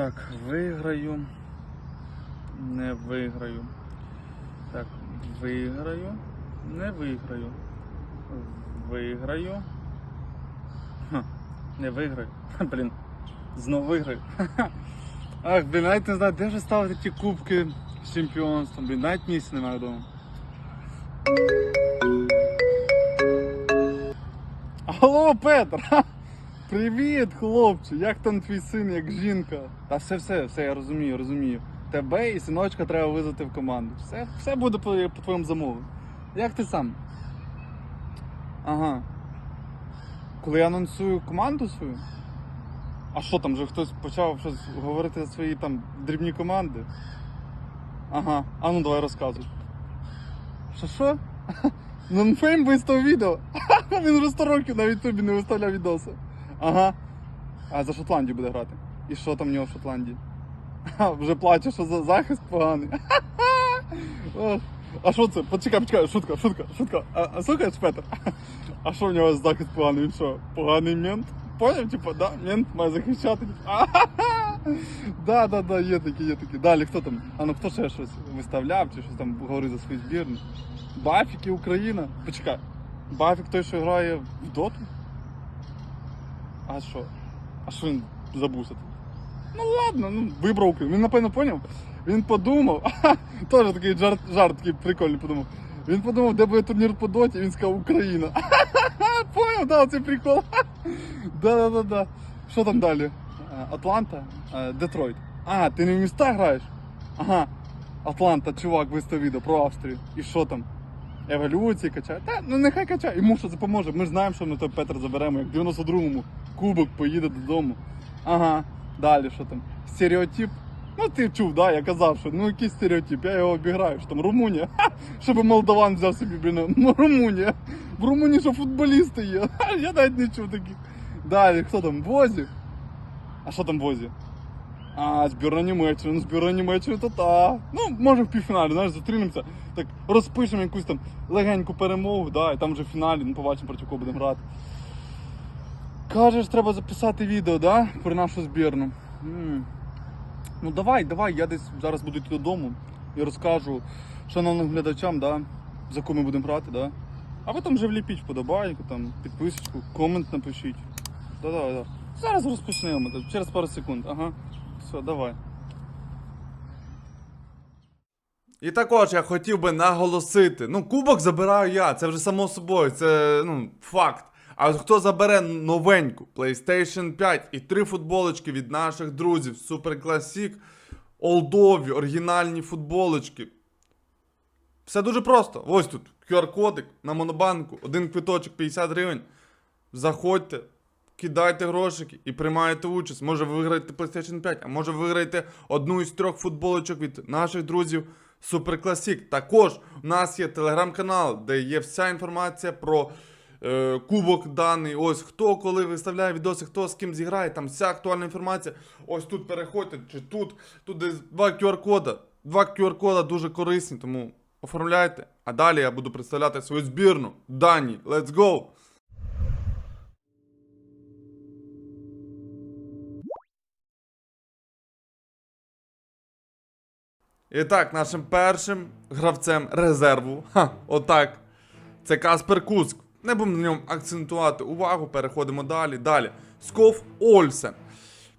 Так, виграю. Не виграю. Так, виграю. Не виграю. Виграю. Ха, не виграю. Блін. Знову виграю. Ах, блін, навіть не знаю, де вже ставити ті кубки з чемпіонством. Блін, навіть місця немає вдома. Алло, Петр! Привіт, хлопче! Як там твій син, як жінка? Та все, все, все, я розумію, розумію. Тебе і синочка треба визвати в команду. Все, все буде по, по твоєму замовленню. Як ти сам? Ага. Коли я анонсую команду свою? А що там вже хтось почав щось говорити за свої там дрібні команди? Ага, а ну давай розказуй. Що що? Нонфейм виставив відео. Він вже 100 років на Ютубі не виставляв відоси. Ага. А за Шотландію буде грати. І що там в нього в Шотландії? Ха, Вже плаче, що за захист поганий. Ох. А що це? Почекай, почекай, шутка, шутка, шутка. А, а слухаєш, Петр? А що в нього захист поганий? Він що? Поганий мент? Поняв, типу, да? Мент має захищати. Да, да, да, є такі, є такі. Далі хто там? А ну хто ще щось виставляв чи щось там говорить за свої збірні? Бафік і Україна. Почекай. Бафік той, що грає в доту? А що? А що він забувся тут? Ну ладно, ну вибрав Україну. Він напевно поняв. Він подумав, теж такий жарт, жарт такий прикольний подумав. Він подумав, де буде турнір по доті, він сказав Україна. Поняв, да, це прикол. Да-да-да-да. Що там далі? Е, Атланта, Е, Детройт. А, ти не в міста граєш? Ага. Атланта, чувак, виставив відео про Австрію. І що там? Еволюції качає. Та, ну нехай качає. Йому що це поможе. Ми ж знаємо, що ми той Петр заберемо, як в 92-му кубок поїде додому. Ага, далі що там? Стереотип. Ну ти чув, да, я казав, що ну який стереотип, я його обіграю, що там Румунія. Ха, щоб молдаван взяв собі, блін, ну Румунія. В Румунії що футболісти є. Ха, Я навіть не чув таких. Далі, хто там? Возі? А що там Возі? А, збірна Німеччини, ну збірна Німеччини, то та. Ну, може в півфіналі, знаєш, зустрінемося, так розпишемо якусь там легеньку перемогу, да, і там вже в фіналі, ну побачимо, проти кого будемо грати. Кажеш, треба записати відео, да? Про нашу збірну. Ну давай, давай, я десь зараз буду йти додому і розкажу шановним глядачам, да, за кого ми будемо грати, да. А ви там вже вліпіть вподобайку, там, підписочку, комент напишіть. Да-да, да. Зараз розпочнемо, через пару секунд. Ага. Все, давай. І також я хотів би наголосити: ну, кубок забираю я, це вже само собою, це ну, факт. А хто забере новеньку PlayStation 5 і три футболочки від наших друзів Super Classic, олдові, оригінальні футболочки. Все дуже просто. Ось тут QR-кодик на монобанку, один квиточок 50 гривень. Заходьте, кидайте грошики і приймаєте участь. Може ви виграєте PlayStation 5, а може ви виграєте одну із трьох футболочок від наших друзів Super Classic. Також у нас є телеграм-канал, де є вся інформація про е, кубок даний. Ось хто коли виставляє відоси, хто з ким зіграє, там вся актуальна інформація. Ось тут переходьте, чи тут, тут десь два QR-кода. Два QR-кода дуже корисні, тому оформляйте. А далі я буду представляти свою збірну. Дані, let's go! І так, нашим першим гравцем резерву, ха, отак, це Каспер Куск. Не будемо на ньому акцентувати увагу, переходимо далі. Далі. Скоф Ольсен.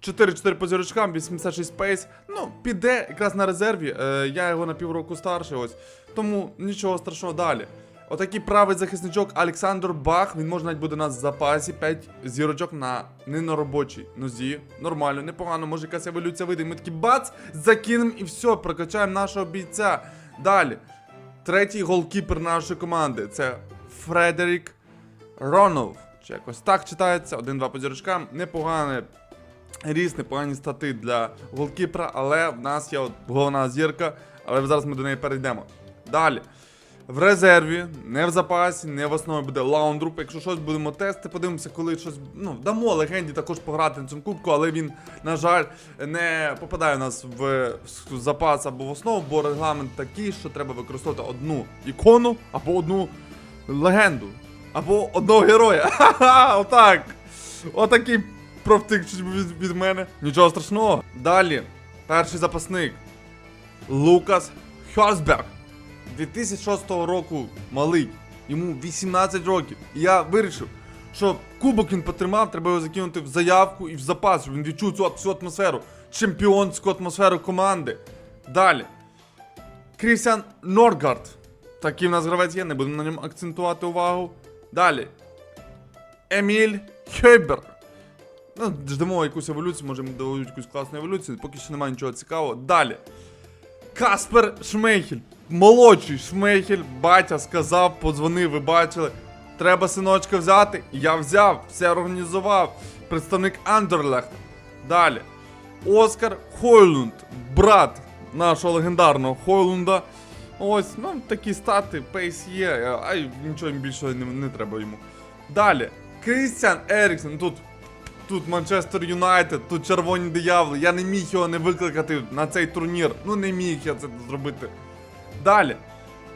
4-4 по зірочкам, 86 пейс. Ну, піде якраз на резерві. Е, я його на півроку старший ось. Тому нічого страшного далі. Отакий правий захисничок Олександр Бах. Він може навіть буде у нас в запасі. 5 зірочок на не на робочій нозі. Нормально, непогано, може якась еволюція вийде. Ми такі бац, закинемо і все, прокачаємо нашого бійця. Далі. Третій голкіпер нашої команди це Фредерік Ронов. Чи якось так читається. 1-2 по зірочкам. Непогане ріст, непогані стати для голкіпера, але в нас є от головна зірка, але зараз ми до неї перейдемо. Далі. В резерві, не в запасі, не в основі буде лаундруп. Якщо щось будемо тести, подивимося, коли щось. Ну, дамо легенді також пограти на цьому кубку, але він, на жаль, не попадає у нас в запас або в основу, бо регламент такий, що треба використовувати одну ікону або одну легенду. Або одного героя. Ха-ха, отак. Отакий провтик від, від мене. Нічого страшного. Далі, перший запасник. Лукас Хьосберг. 2006 року малий. Йому 18 років. І я вирішив, що кубок він потримав, треба його закинути в заявку і в запас, щоб він відчув цю всю атмосферу, чемпіонську атмосферу команди. Далі. Крістіан Норгард. Такий в нас гравець є, не будемо на ньому акцентувати увагу. Далі. Еміль Хейберг. Ну, ждемо якусь еволюцію, може дадуть якусь класну еволюцію, поки що немає нічого цікавого. Далі. Каспер Шмейхель. Молодший Шмейхель, батя сказав, подзвонив, ви бачили. Треба синочка взяти. Я взяв, все організував. Представник Андерлехта. Далі. Оскар Хойлунд, брат нашого легендарного Хойлунда. Ось, ну такі стати, пейс є, а й нічого більше не, не треба йому. Далі. Крістіан Еріксон, тут Тут Манчестер Юнайтед, тут червоні дияволи. Я не міг його не викликати на цей турнір. Ну не міг я це зробити. Далі.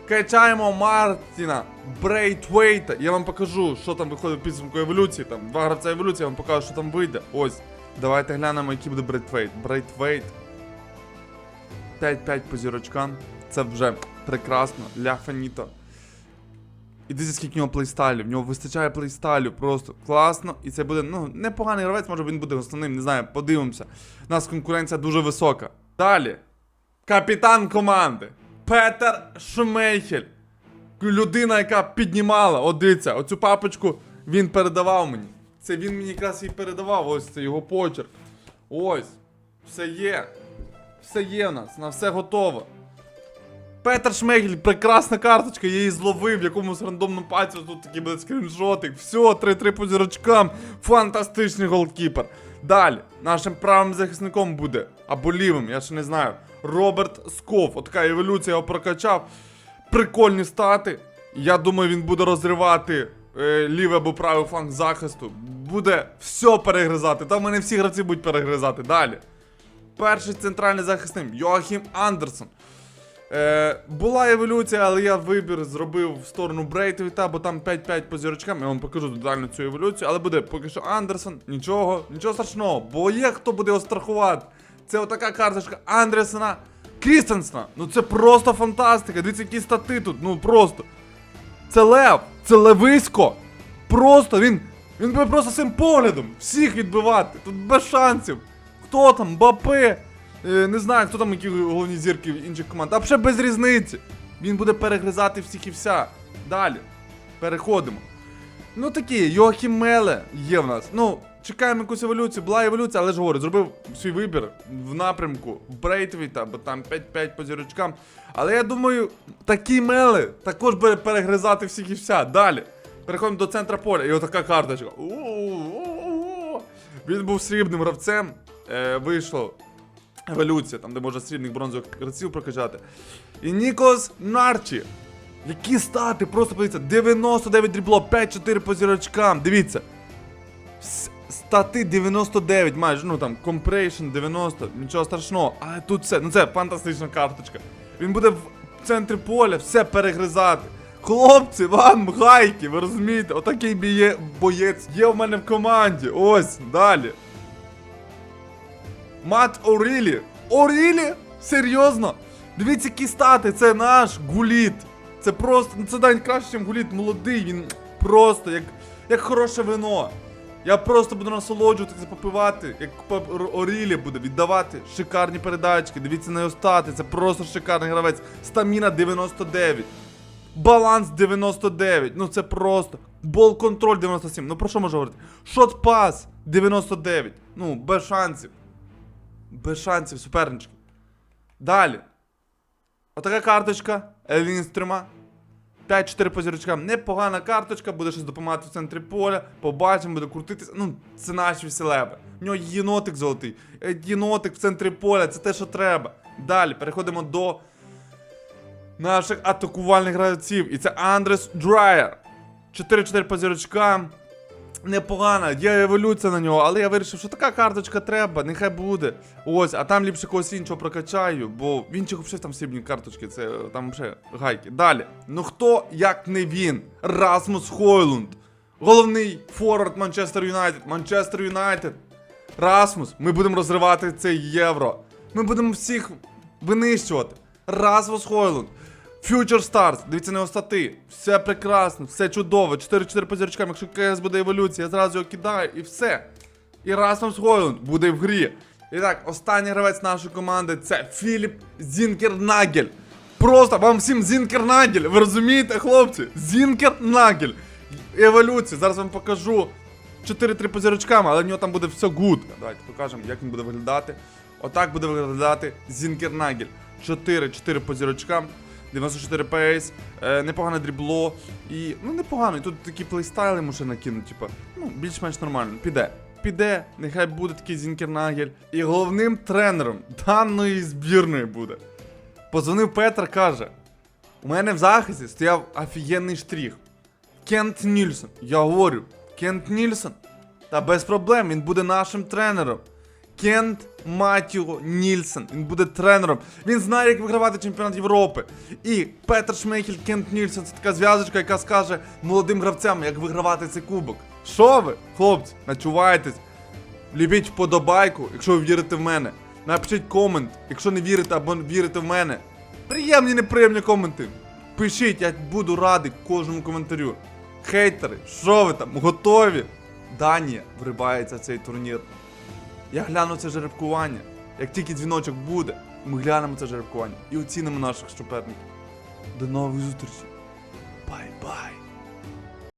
Качаємо Мартіна Брейтвейта. Я вам покажу, що там виходить в підсумку еволюції. Там два гравця еволюції, я вам покажу, що там вийде. Ось. Давайте глянемо, який буде Брейтвейт. Брейтвейт. 5-5 по зірочкам. Це вже прекрасно. Ля Фаніто. І дивіться, скільки в нього плейстайлів. В нього вистачає плейстайлів, просто класно. І це буде, ну, непоганий гравець, може він буде основним, не знаю, подивимося. У нас конкуренція дуже висока. Далі. Капітан команди. Петер Шмейхель. Людина, яка піднімала. От дивіться, оцю папочку він передавав мені. Це він мені якраз і передавав. Ось це його почерк. Ось. Все є. Все є в нас, на все готово. Петер Шмегель, прекрасна карточка, я її зловив в якомусь рандомному пальці, тут такий буде скріншотик. Все, 3-3 по зірочкам. Фантастичний голкіпер. Далі, нашим правим захисником буде, або лівим, я ще не знаю. Роберт Сков. Отака еволюція його прокачав. Прикольні стати. Я думаю, він буде розривати е, лівий або правий фланг захисту. Буде все перегризати. Там мене всі гравці будуть перегризати. Далі. Перший центральний захисник Йоахім Андерсон. Е, була еволюція, але я вибір зробив в сторону Брейтвіта, бо там 5-5 по зірочкам. Я вам покажу детально цю еволюцію, але буде поки що Андерсон. Нічого, нічого страшного, бо є хто буде його страхувати. Це отака карточка Андерсона Крістенсена. Ну це просто фантастика. Дивіться, які стати тут, ну просто. Це Лев, це Левисько. Просто він. Він буде просто цим поглядом всіх відбивати. Тут без шансів. Хто там? Бапе. Е, не знаю, хто там які головні зірки інших команд. А вже без різниці. Він буде перегризати всіх і вся. Далі. Переходимо. Ну такі, Йохім Меле є в нас. Ну, чекаємо якусь еволюцію. Була еволюція, але ж говорю, зробив свій вибір в напрямку Брейтвіта, бо там 5-5 по зірочкам. Але я думаю, такі мели також буде перегризати всіх і вся. Далі. Переходимо до центра поля. І отака карточка. Він був срібним гравцем. Е, вийшло еволюція, там де можна срібних бронзових гравців прокачати. І Нікос Нарчі. Які стати? Просто подивіться, 99 дрібло, 5-4 по зірочкам. Дивіться. Стати 99 майже, ну там, компрейшн 90, нічого страшного. А тут все, ну це фантастична карточка. Він буде в центрі поля все перегризати. Хлопці, вам гайки, ви розумієте? Отакий біє, боєць є в мене в команді. Ось, далі. Мат Орілі. Орілі? Серйозно? Дивіться, які стати, це наш гуліт. Це просто, ну це навіть краще, ніж гуліт. Молодий, він просто як, як хороше вино. Я просто буду насолоджуватися, попивати, як Орілі буде віддавати шикарні передачки. Дивіться на його стати, це просто шикарний гравець. Стаміна 99. Баланс 99. Ну це просто. Бол контроль 97. Ну про що можу говорити? Шот пас 99. Ну, без шансів. Без шансів, супернички. Далі. Отака карточка Елінстрима. 5-4 по зірочкам. Непогана карточка, буде щось допомагати в центрі поля. Побачимо, буде крутитися. Ну, це наші всі леви. У нього єнотик золотий. Е, Єнотик в центрі поля, це те, що треба. Далі переходимо до наших атакувальних гравців. І це Андрес Драйер. 4-4 по зірочкам. Непогана, є еволюція на нього, але я вирішив, що така карточка треба, нехай буде. Ось, а там ліпше когось іншого прокачаю, бо в інших взагалі там срібні карточки, це там вже гайки. Далі. Ну хто як не він? Расмус Хойлунд. Головний форвард Манчестер Юнайтед. Манчестер Юнайтед. Расмус, ми будемо розривати цей євро. Ми будемо всіх винищувати. Расмус Хойлунд. Future Stars, дивіться на його стати. Все прекрасно, все чудово. 4-4 по зірочкам. Якщо КС буде еволюція, я зразу його кидаю і все. І Расмус Хойлунд буде в грі. І так, останній гравець нашої команди це Філіп Зінкернагель. Просто вам всім Зінкернагель. Ви розумієте, хлопці? Зінкернагель. Еволюція. Зараз вам покажу 4-3 по зірочкам, але в нього там буде все гуд. Давайте покажемо, як він буде виглядати. Отак буде виглядати Зінкернагель. 4-4 по зірочкам. 94 пейс, е, непогане дрібло і. Ну непогано. І тут такі плейстайли ще накинуть, типу, ну, більш-менш нормально. Піде. Піде, нехай буде такий Зінкернагель. І головним тренером даної збірної буде. Позвонив Петр, каже: у мене в захисті стояв офігенний штрих. Кент Нільсон. Я говорю, Кент Нільсон. Та без проблем, він буде нашим тренером. Кент Матіо Нільсон. Він буде тренером. Він знає, як вигравати чемпіонат Європи. І Петр Шмейхель Кент Нільсон це така зв'язочка, яка скаже молодим гравцям, як вигравати цей кубок. Що ви, хлопці, начувайтесь. Ліпіть вподобайку, якщо ви вірите в мене. Напишіть комент, якщо не вірите або вірите в мене. Приємні, неприємні коменти. Пишіть, я буду радий кожному коментарю. Хейтери, що ви там, готові? Данія вривається в цей турнір. Я гляну це жеребкування. Як тільки дзвіночок буде, ми глянемо це жеребкування і оцінимо наших суперників. До нових зустрічей. Бай-бай.